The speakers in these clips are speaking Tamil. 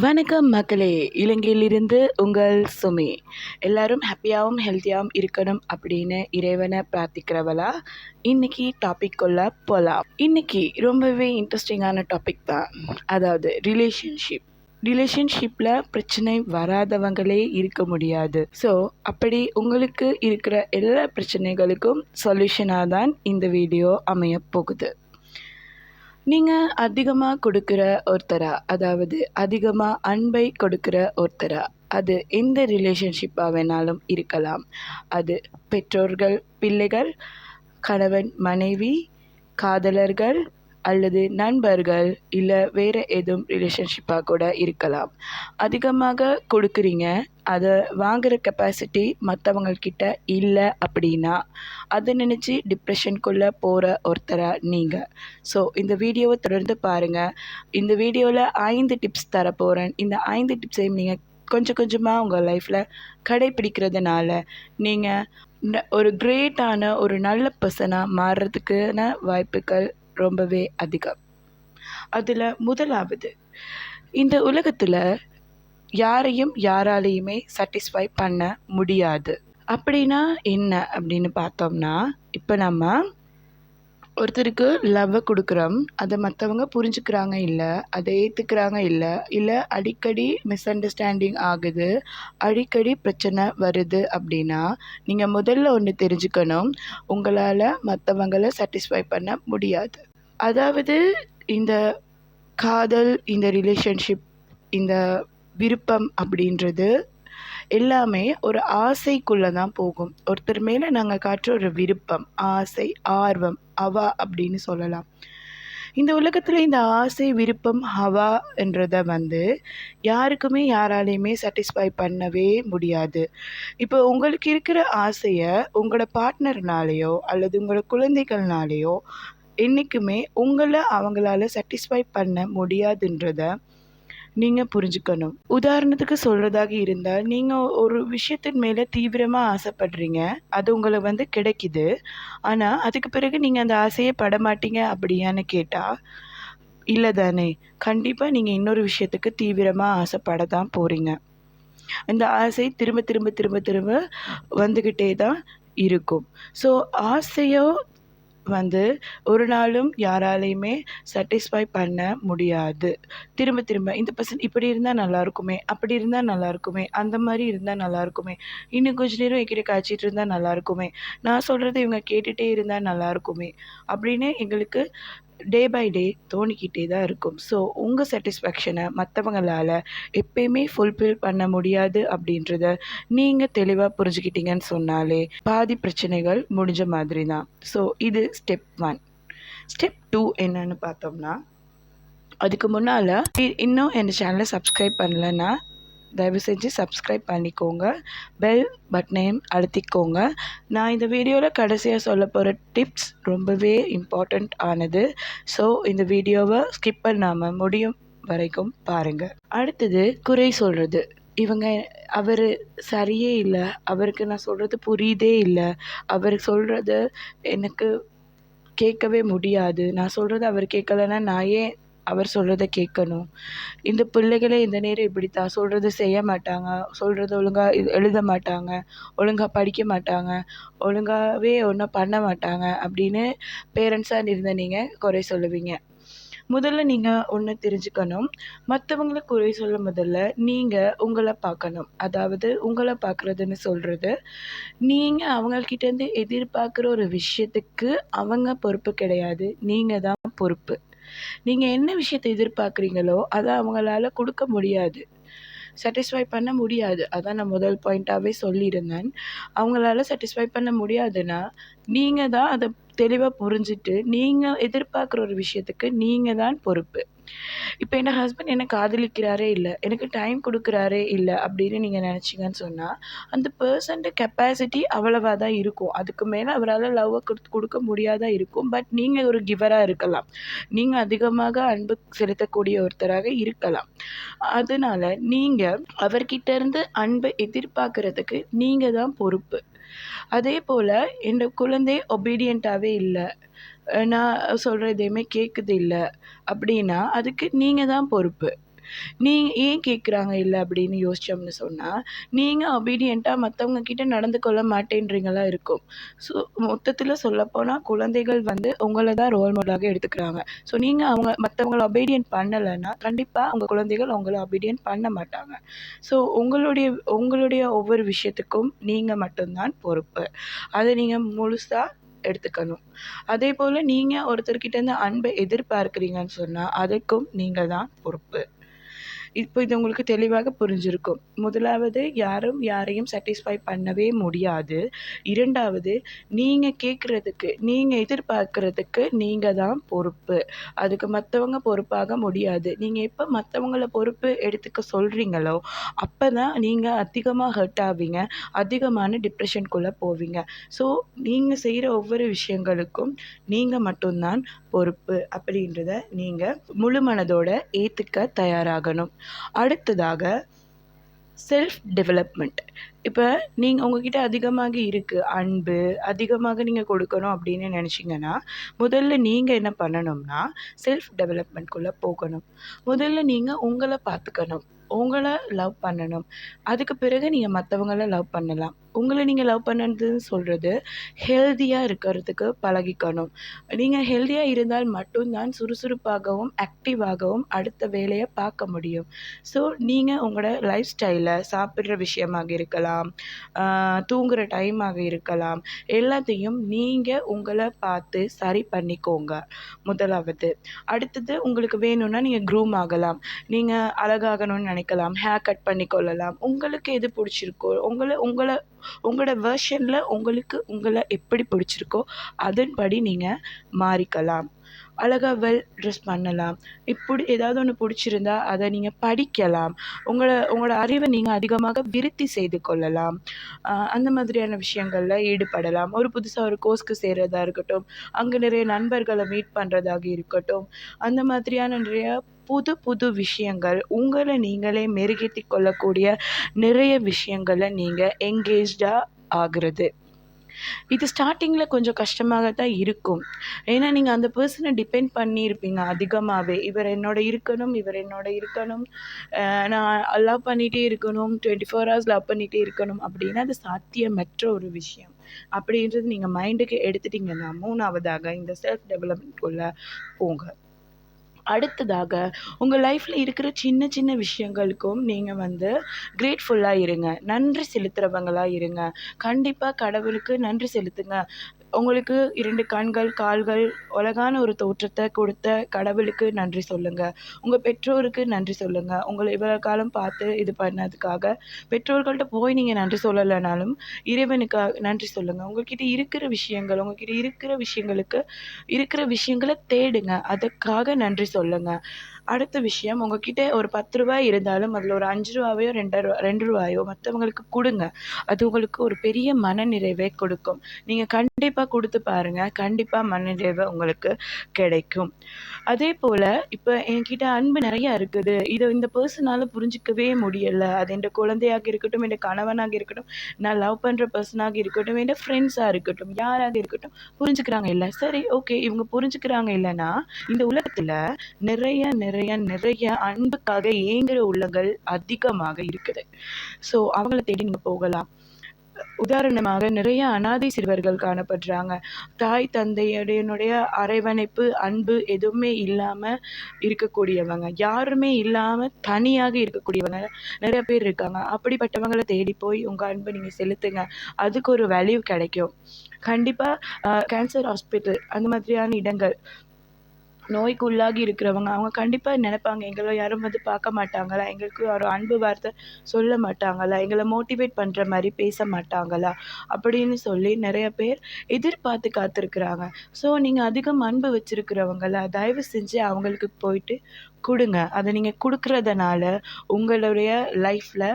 வணக்கம் மக்களே. இலங்கையிலிருந்து உங்கள் சுமி. எல்லாரும் ஹாப்பியாகவும் ஹெல்த்தியாகவும் இருக்கணும் அப்படின்னு இறைவனை பிரார்த்திக்கிறவளா? இன்னைக்கு டாபிக் கொள்ள போகலாம் இன்னைக்கு ரொம்பவே இன்ட்ரெஸ்டிங்கான டாபிக் தான். அதாவது ரிலேஷன்ஷிப் ரிலேஷன்ஷிப்பில் பிரச்சனை வராதவங்களே இருக்க முடியாது. ஸோ அப்படி உங்களுக்கு இருக்கிற எல்லா பிரச்சனைகளுக்கும் சொல்யூஷனாக தான் இந்த வீடியோ அமைய போகுது. நீங்கள் அதிகமாக கொடுக்குற ஒருத்தரா? அதாவது அதிகமாக அன்பை கொடுக்குற ஒருத்தரா? அது எந்த ரிலேஷன்ஷிப்பாக வேணாலும் இருக்கலாம். அது பெற்றோர்கள் பிள்ளைகள் கணவன் மனைவி காதலர்கள் அல்லது நண்பர்கள் இல்லை வேறு எதுவும் ரிலேஷன்ஷிப்பாக கூட இருக்கலாம். அதிகமாக கொடுக்குறீங்க. அதை வாங்குகிற கெப்பாசிட்டி மற்றவங்கக்கிட்ட இல்லை அப்படின்னா அதை நினச்சி டிப்ரெஷனுக்குள்ளே போகிற ஒருத்தராக நீங்கள் ஸோ இந்த வீடியோவை தொடர்ந்து பாருங்கள் இந்த வீடியோவில் ஐந்து டிப்ஸ் தர போகிறேன் இந்த ஐந்து டிப்ஸையும் நீங்கள் கொஞ்சம் கொஞ்சமாக உங்கள் லைஃப்பில் கடைப்பிடிக்கிறதுனால நீங்கள் ஒரு கிரேட்டான ஒரு நல்ல பர்சனாக மாறுறதுக்கான வாய்ப்புகள் ரொம்பவே அதிகம். அதில் முதலாவது இந்த உலகத்தில் யாரையும் யாராலையுமே சாட்டிஸ்ஃபை பண்ண முடியாது. அப்படின்னா என்ன அப்படின்னு பார்த்தோம்னா இப்போ நம்ம ஒருத்தருக்கு லவ்வை கொடுக்குறோம். அதை மற்றவங்க புரிஞ்சுக்கிறாங்க இல்லை அதை ஏற்றுக்கிறாங்க இல்லை இல்லை அடிக்கடி மிஸ் அண்டர்ஸ்டாண்டிங் ஆகுது அடிக்கடி பிரச்சனை வருது அப்படின்னா நீங்கள் முதல்ல ஒன்று தெரிஞ்சுக்கணும். உங்களால் மற்றவங்கள சாட்டிஸ்ஃபை பண்ண முடியாது. அதாவது இந்த காதல் இந்த ரிலேஷன்ஷிப் இந்த விருப்பம் அப்படின்றது எல்லாமே ஒரு ஆசைக்குள்ளே தான் போகும். ஒருத்தர் மேலே நாங்கள் காட்டுற ஒரு விருப்பம் ஆசை ஆர்வம் அவா அப்படின்னு சொல்லலாம். இந்த உலகத்தில் இந்த ஆசை விருப்பம் ஹவா என்றதை வந்து யாருக்குமே யாராலையுமே சாட்டிஸ்ஃபை பண்ணவே முடியாது. இப்போ உங்களுக்கு இருக்கிற ஆசையை உங்களோட பார்ட்னர்னாலேயோ அல்லது உங்களோட குழந்தைகள்னாலேயோ என்றைக்குமே உங்களை அவங்களால சாட்டிஸ்ஃபை பண்ண முடியாதுன்றத நீங்கள் புரிஞ்சுக்கணும். உதாரணத்துக்கு சொல்கிறதாக இருந்தால் நீங்கள் ஒரு விஷயத்தின் மேலே தீவிரமாக ஆசைப்படுறீங்க. அது உங்களை வந்து கிடைக்குது. ஆனால் அதுக்கு பிறகு நீங்கள் அந்த ஆசையை படமாட்டீங்க அப்படியான்னு கேட்டால் இல்லை தானே. கண்டிப்பாக நீங்கள் இன்னொரு விஷயத்துக்கு தீவிரமாக ஆசைப்பட தான் போகிறீங்க இந்த ஆசை திரும்ப திரும்ப திரும்ப திரும்ப வந்துக்கிட்டே தான் இருக்கும். ஸோ ஆசையோ வந்து ஒரு நாளும் யாராலையுமே சாட்டிஸ்ஃபை பண்ண முடியாது. திரும்ப திரும்ப இந்த பர்சன் இப்படி இருந்தால் நல்லா இருக்குமே அப்படி இருந்தால் நல்லா இருக்குமே அந்த மாதிரி இருந்தால் நல்லா இருக்குமே இன்னும் கொஞ்ச நேரம் என்கிட்ட காய்ச்சிட்டு இருந்தால் நல்லா இருக்குமே நான் சொல்கிறத இவங்க கேட்டுகிட்டே இருந்தால் நல்லா இருக்குமே அப்படின்னு எங்களுக்கு டே பை டே தோணிக்கிட்டே தான் இருக்கும். ஸோ உங்கள் சாட்டிஸ்ஃபேக்ஷனை மற்றவங்களால் எப்பயுமே ஃபுல்ஃபில் பண்ண முடியாது அப்படின்றத நீங்கள் தெளிவாக புரிஞ்சுக்கிட்டீங்கன்னு சொன்னாலே பாதி பிரச்சனைகள் முடிஞ்ச மாதிரி தான். ஸோ இது ஸ்டெப் ஒன் ஸ்டெப் டூ என்னன்னு பார்த்தோம்னா அதுக்கு முன்னால் இன்னும் என் சேனலை சப்ஸ்கிரைப் பண்ணலன்னா தயவு செஞ்சு சப்ஸ்கிரைப் பண்ணிக்கோங்க பெல் பட்டனையும் அழுத்திக்கோங்க. நான் இந்த வீடியோவில் கடைசியாக சொல்ல போகிற டிப்ஸ் ரொம்பவே இம்பார்ட்டண்ட் ஆனது. ஸோ இந்த வீடியோவை ஸ்கிப் பண்ணாமல் முடியும் வரைக்கும் பாருங்கள் அடுத்தது குறை சொல்கிறது இவங்க அவர் சரியே இல்லை. அவருக்கு நான் சொல்கிறது புரியுதே இல்லை. அவர் சொல்கிறது எனக்கு கேட்கவே முடியாது. நான் சொல்கிறது அவர் கேட்கலன்னா நான் ஏன் அவர் சொல்கிறத கேட்கணும். இந்த பிள்ளைகளே இந்த நேரம் இப்படி தான் சொல்கிறது செய்ய மாட்டாங்க. சொல்கிறது ஒழுங்காக இது எழுத மாட்டாங்க. ஒழுங்காக படிக்க மாட்டாங்க. ஒழுங்காகவே ஒன்றும் பண்ண மாட்டாங்க அப்படின்னு பேரண்ட்ஸாக இருந்த நீங்கள் குறை சொல்லுவீங்க. முதல்ல நீங்கள் ஒன்று தெரிஞ்சுக்கணும். மற்றவங்கள குறை சொல்ல முதல்ல நீங்கள் உங்களை பார்க்கணும். அதாவது உங்களை பார்க்குறதுன்னு சொல்கிறது நீங்கள் அவங்கக்கிட்டேருந்து எதிர்பார்க்குற ஒரு விஷயத்துக்கு அவங்க பொறுப்பு கிடையாது. நீங்கள் தான் பொறுப்பு. நீங்கள் என்ன விஷயத்தை எதிர்பார்க்குறீங்களோ அதை அவங்களால கொடுக்க முடியாது. சாட்டிஸ்ஃபை பண்ண முடியாது. அதான் நான் முதல் பாயிண்ட்டாகவே சொல்லியிருந்தேன். அவங்களால சாட்டிஸ்ஃபை பண்ண முடியாதுன்னா நீங்கள் தான் அதை தெளிவாக புரிஞ்சுட்டு நீங்கள் எதிர்பார்க்குற ஒரு விஷயத்துக்கு நீங்கள் தான் பொறுப்பு. இப்போ என் ஹஸ்பண்ட் என்ன காதலிக்கிறாரே இல்லை எனக்கு டைம் கொடுக்குறாரே இல்லை அப்படின்னு நீங்கள் நினச்சிங்கன்னு சொன்னால் அந்த பர்சன்ட் கெப்பாசிட்டி அவ்வளவாக தான் இருக்கும். அதுக்கு மேலே அவரால் லவ்வை கொடுத்து கொடுக்க முடியாதா இருக்கும். பட் நீங்கள் ஒரு கிவராக இருக்கலாம். நீங்கள் அதிகமாக அன்பு செலுத்தக்கூடிய ஒருத்தராக இருக்கலாம். அதனால் நீங்கள் அவர்கிட்ட இருந்து அன்பை எதிர்பார்க்குறதுக்கு நீங்கள் தான் பொறுப்பு. அதே போல் என் குழந்தை ஒபீடியண்ட்டாகவே இல்லை. நான் சொல்கிறதையுமே கேட்குது இல்லை. அப்படின்னா அதுக்கு நீங்கள் தான் பொறுப்பு. நீ ஏன் கேட்குறாங்க இல்லை அப்படின்னு யோசிச்சோம்னு சொன்னால் நீங்கள் ஒபீடியண்ட்டாக மற்றவங்க கிட்டே நடந்து கொள்ள மாட்டேன்றீங்களா இருக்கும். ஸோ மொத்தத்தில் சொல்லப்போனால் குழந்தைகள் வந்து உங்களை தான் ரோல் மாடலாக எடுத்துக்கிறாங்க. ஸோ நீங்கள் அவங்க மற்றவங்கள ஒபீடியன்ட் பண்ணலைன்னா கண்டிப்பாக உங்கள் குழந்தைகள் உங்களை ஒபீடியன்ட் பண்ண மாட்டாங்க. ஸோ உங்களுடைய உங்களுடைய ஒவ்வொரு விஷயத்துக்கும் நீங்கள் மட்டும்தான் பொறுப்பு. அதை நீங்கள் முழுசாக எடுத்துக்கணும். அதே போல் நீங்கள் நீங்க ஒருத்தர்கிட்டேருந்து அன்பை எதிர்பார்க்குறீங்கன்னு சொன்னால் அதுக்கும் நீங்கள் தான் பொறுப்பு. இப்போ இது உங்களுக்கு தெளிவாக புரிஞ்சிருக்கும். முதலாவது யாரும் யாரையும் சாட்டிஸ்ஃபை பண்ணவே முடியாது. இரண்டாவது நீங்கள் கேட்குறதுக்கு நீங்கள் எதிர்பார்க்குறதுக்கு நீங்கள் தான் பொறுப்பு. அதுக்கு மற்றவங்க பொறுப்பாக முடியாது. நீங்கள் எப்போ மற்றவங்கள பொறுப்பு எடுத்துக்க சொல்கிறீங்களோ அப்போ தான் நீங்கள் அதிகமாக ஹர்ட் ஆவீங்க. அதிகமான டிப்ரெஷனுக்குள்ளே போவீங்க. ஸோ நீங்கள் செய்கிற ஒவ்வொரு விஷயங்களுக்கும் நீங்கள் மட்டும்தான் பொறுப்பு அப்படின்றத நீங்கள் முழு மனதோட ஏற்றுக்க தயாராகணும். அடுத்ததாக செல்ஃப் டெவலப்மெண்ட். இப்போ நீங்கள் உங்ககிட்ட அதிகமாக இருக்குது அன்பு, அதிகமாக நீங்கள் கொடுக்கணும் அப்படின்னு நினச்சிங்கன்னா முதல்ல நீங்கள் என்ன பண்ணணும்னா, செல்ஃப் டெவலப்மெண்ட்குள்ளே போகணும். முதல்ல நீங்கள் உங்களை பார்த்துக்கணும். உங்களை லவ் பண்ணணும். அதுக்கு பிறகு நீங்கள் மற்றவங்கள லவ் பண்ணலாம். உங்களை நீங்கள் லவ் பண்ணதுன்னு சொல்கிறது ஹெல்தியாக இருக்கிறதுக்கு பழகிக்கணும். நீங்கள் ஹெல்த்தியாக இருந்தால் மட்டும்தான் சுறுசுறுப்பாகவும், ஆக்டிவாகவும் அடுத்த வேலையை பார்க்க முடியும். ஸோ நீங்கள் உங்களோட லைஃப் ஸ்டைல சாப்பிட்ற விஷயமாக இருக்கலாம், தூங்குகிற டைமாக இருக்கலாம். எல்லாத்தையும் நீங்கள் உங்களை பார்த்து சரி பண்ணிக்கோங்க. முதலாவது. அடுத்தது உங்களுக்கு வேணும்னா நீங்கள் க்ரூம் ஆகலாம். நீங்கள் அழகாகணும்னு நெனைக்கலாம். Hair cut பண்ணிக்கொள்ளலாம். உங்களுக்கு எது பிடிச்சிருக்கோ உங்களை உங்களை உங்களோட வெர்ஷனில் உங்களுக்கு உங்களை எப்படி பிடிச்சிருக்கோ, அதன்படி நீங்கள் மாறிக்கலாம். அழகா வெல் ட்ரெஸ் பண்ணலாம். இப்படி ஏதாவது ஒன்று பிடிச்சிருந்தா அதை நீங்கள் படிக்கலாம். உங்களை உங்களோட அறிவை நீங்கள் அதிகமாக விருத்தி செய்து கொள்ளலாம். அந்த மாதிரியான விஷயங்களில் ஈடுபடலாம். ஒரு புதுசாக ஒரு கோர்ஸ்க்கு சேர்கிறதா இருக்கட்டும், அங்கே நிறைய நண்பர்களை மீட் பண்ணுறதாக இருக்கட்டும், அந்த மாதிரியான நிறைய புது புது விஷயங்கள், உங்களை நீங்களே மெருகேற்றி கொள்ளக்கூடிய நிறைய விஷயங்கள நீங்கள் என்கேஜ்டா ஆகிறது இது ஸ்டார்டிங்கில் கொஞ்சம் கஷ்டமாக தான் இருக்கும். ஏன்னா நீங்கள் அந்த பர்சனை டிபெண்ட் பண்ணியிருப்பீங்க அதிகமாகவே இவர் என்னோட இருக்கணும், இவர் என்னோட இருக்கணும். நான் லவ் பண்ணிகிட்டே இருக்கணும். 24 ஹவர்ஸ் லவ் பண்ணிகிட்டே இருக்கணும் அப்படின்னா, அது சாத்தியமற்ற ஒரு விஷயம். அப்படின்றது நீங்கள் மைண்டுக்கு எடுத்துட்டீங்கன்னா, மூணாவதாக இந்த செல்ஃப் டெவலப்மெண்ட்குள்ளே போங்க. அடுத்ததாக உங்கள் லைஃப்பில் இருக்கிற சின்ன சின்ன விஷயங்களுக்கும் நீங்கள் வந்து க்ரேட்ஃபுல்லாக இருங்க. நன்றி செலுத்துகிறவங்களாக இருங்க. கண்டிப்பாக கடவுளுக்கு நன்றி செலுத்துங்க. உங்களுக்கு இரண்டு கண்கள், கால்கள், அழகான ஒரு தோற்றத்தை கொடுத்த கடவுளுக்கு நன்றி சொல்லுங்கள் உங்கள் பெற்றோருக்கு நன்றி சொல்லுங்கள் உங்களை இவ்வளோ காலம் பார்த்து இது பண்ணதுக்காக. பெற்றோர்கள்ட்ட போய் நீங்கள் நன்றி சொல்லலைனாலும் இறைவனுக்காக நன்றி சொல்லுங்கள் உங்கள்கிட்ட இருக்கிற விஷயங்கள், உங்கள்கிட்ட இருக்கிற விஷயங்களுக்கு இருக்கிற விஷயங்களை தேடுங்க. அதுக்காக நன்றி சொல்லுங்க. அடுத்த விஷயம் உங்ககிட்ட ஒரு பத்து ரூபாய் இருந்தாலும், அதில் ஒரு அஞ்சு ரூபாயோ 5யோ, ரூ. 2 மத்தவங்களுக்கு கொடுங்க அது உங்களுக்கு ஒரு பெரிய மனநிறைவை கொடுக்கும். நீங்க கண்டிப்பா குடுத்து பாருங்க. கண்டிப்பா மனநிறைவு உங்களுக்கு கிடைக்கும். அதே போல் இப்ப என்கிட்ட அன்பு நிறையா இருக்குது. இதை இந்த பர்சனால் புரிஞ்சுக்கவே முடியல. அது என் குழந்தையாக இருக்கட்டும், என் கணவனாக இருக்கட்டும், நான் லவ் பண்ற பர்சனாக இருக்கட்டும், என் ஃப்ரெண்ட்ஸா இருக்கட்டும், யாராக இருக்கட்டும், புரிஞ்சுக்கிறாங்க இல்லை சரி ஓகே. இவங்க புரிஞ்சுக்கிறாங்க இல்லன்னா, இந்த உலகத்துல நிறைய நிறைய நிறைய நிறைய அன்புக்காக ஏங்குற உள்ளங்கள் அதிகமாக இருக்குது. ஸோ அவங்கள தேடி நீங்க போகலாம். உதாரணமாக நிறைய அனாதை சிறுவர்கள் காணப்படுறாங்க. தாய் தந்தையுடைய அரவணைப்பு, அன்பு எதுவுமே இல்லாம இருக்கக்கூடியவங்க. யாருமே இல்லாம தனியாக இருக்கக்கூடியவங்க நிறைய பேர் இருக்காங்க. அப்படிப்பட்டவங்களை தேடி போய் உங்க அன்பை நீங்க செலுத்துங்க. அதுக்கு ஒரு வேல்யூ கிடைக்கும். கண்டிப்பா கேன்சர் ஹாஸ்பிட்டல் அந்த மாதிரியான இடங்கள் நோய்க்கு உள்ளாகி இருக்கிறவங்க, அவங்க கண்டிப்பாக நினப்பாங்க எங்களை யாரும் வந்து பார்க்க மாட்டாங்களா? எங்களுக்கு ஒரு அன்பு வார்த்தை சொல்ல மாட்டாங்களா? எங்களை மோட்டிவேட் பண்ணுற மாதிரி பேச மாட்டாங்களா? அப்படின்னு சொல்லி நிறைய பேர் எதிர்பார்த்து காத்திருக்கிறாங்க. ஸோ நீங்கள் அதிகம் அன்பு வச்சுருக்கிறவங்கள தயவு செஞ்சு அவங்களுக்கு போயிட்டு கொடுங்க அதை நீங்கள் குடுக்குறதுனால உங்களுடைய லைஃப்பில்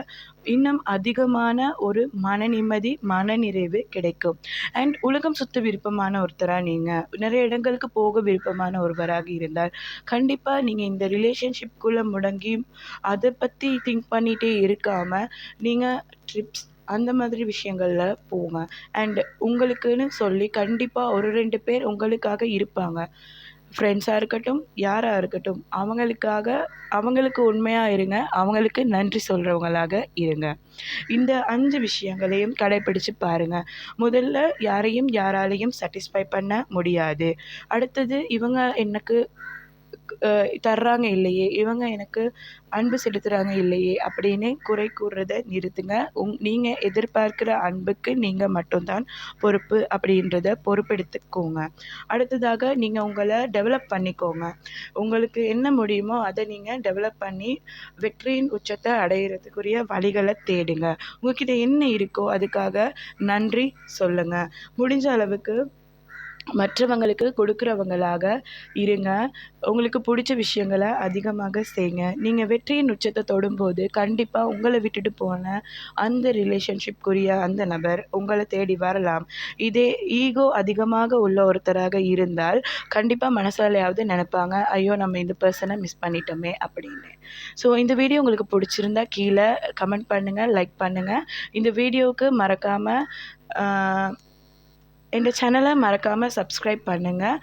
இன்னும் அதிகமான ஒரு மன நிம்மதி, மனநிறைவு கிடைக்கும். அண்ட் உலகம் சுத்த விருப்பமான ஒருத்தராக நீங்கள் நிறைய இடங்களுக்கு போக விருப்பமான ஒருவராக இருந்தால், கண்டிப்பாக நீங்கள் இந்த ரிலேஷன்ஷிப்குள்ளே முடங்கி அதை பற்றி திங்க் பண்ணிகிட்டே இருக்காமல் நீங்கள் ட்ரிப்ஸ் அந்த மாதிரி விஷயங்களில் போங்க. அண்ட் உங்களுக்குன்னு சொல்லி கண்டிப்பாக ஒரு ரெண்டு பேர் உங்களுக்காக இருப்பாங்க. ஃப்ரெண்ட்ஸாக இருக்கட்டும் யாராக இருக்கட்டும் அவங்களுக்காக அவங்களுக்கு உண்மையாக இருங்க அவங்களுக்கு நன்றி சொல்கிறவங்களாக இருங்க. இந்த அஞ்சு விஷயங்களையும் கடைப்பிடித்து பாருங்கள் முதல்ல யாரையும் யாராலையும் சாட்டிஸ்ஃபை பண்ண முடியாது. அடுத்தது இவங்க எனக்கு தர்றாங்க இல்லையே? இவங்க எனக்கு அன்பு செலுத்துகிறாங்க இல்லையே? அப்படின்னு குறை கூறுறத நிறுத்துங்க. உங் நீங்கள் எதிர்பார்க்குற அன்புக்கு நீங்கள் மட்டும்தான் பொறுப்பு அப்படின்றத பொறுப்பெடுத்துக்கோங்க. அடுத்ததாக நீங்கள் உங்களை டெவலப் பண்ணிக்கோங்க. உங்களுக்கு என்ன முடியுமோ அதை நீங்கள் டெவலப் பண்ணி வெற்றியின் உச்சத்தை அடையிறதுக்குரிய வழிகளை தேடுங்க. உங்ககிட்ட என்ன இருக்கோ அதுக்காக நன்றி சொல்லுங்கள் முடிஞ்ச அளவுக்கு மற்றவங்களுக்கு கொடுக்குறவங்களாக இருங்க. உங்களுக்கு பிடிச்ச விஷயங்களை அதிகமாக செய்யுங்க நீங்கள் வெற்றியின் உச்சத்தை தொடும்போது கண்டிப்பாக உங்களை விட்டுட்டு போன அந்த ரிலேஷன்ஷிப்குரிய அந்த நபர் உங்களை தேடி வரலாம். இதே ஈகோ அதிகமாக உள்ள ஒருத்தராக இருந்தால் கண்டிப்பாக மனசாலையாவது நினைப்பாங்க ஐயோ நம்ம இந்த பர்சனை மிஸ் பண்ணிட்டோமே அப்படின்னு. ஸோ இந்த வீடியோ உங்களுக்கு பிடிச்சிருந்தா கீழே கமெண்ட் பண்ணுங்கள் லைக் பண்ணுங்கள் இந்த வீடியோவுக்கு மறக்காமல் இந்த சேனலை மறக்காமல் சப்ஸ்கிரைப் பண்ணுங்கள்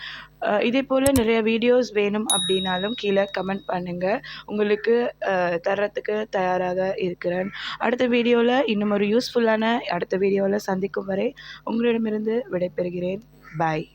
இதே போல் நிறைய வீடியோஸ் வேணும் அப்படின்னாலும் கீழே கமெண்ட் பண்ணுங்கள் உங்களுக்கு தர்றத்துக்கு தர்றதுக்கு தயாராக இருக்கிறேன். அடுத்த வீடியோவில் இன்னும் ஒரு யூஸ்ஃபுல்லான அடுத்த வீடியோவில் சந்திக்கும் வரை உங்களிடமிருந்து விடைபெறுகிறேன். பாய்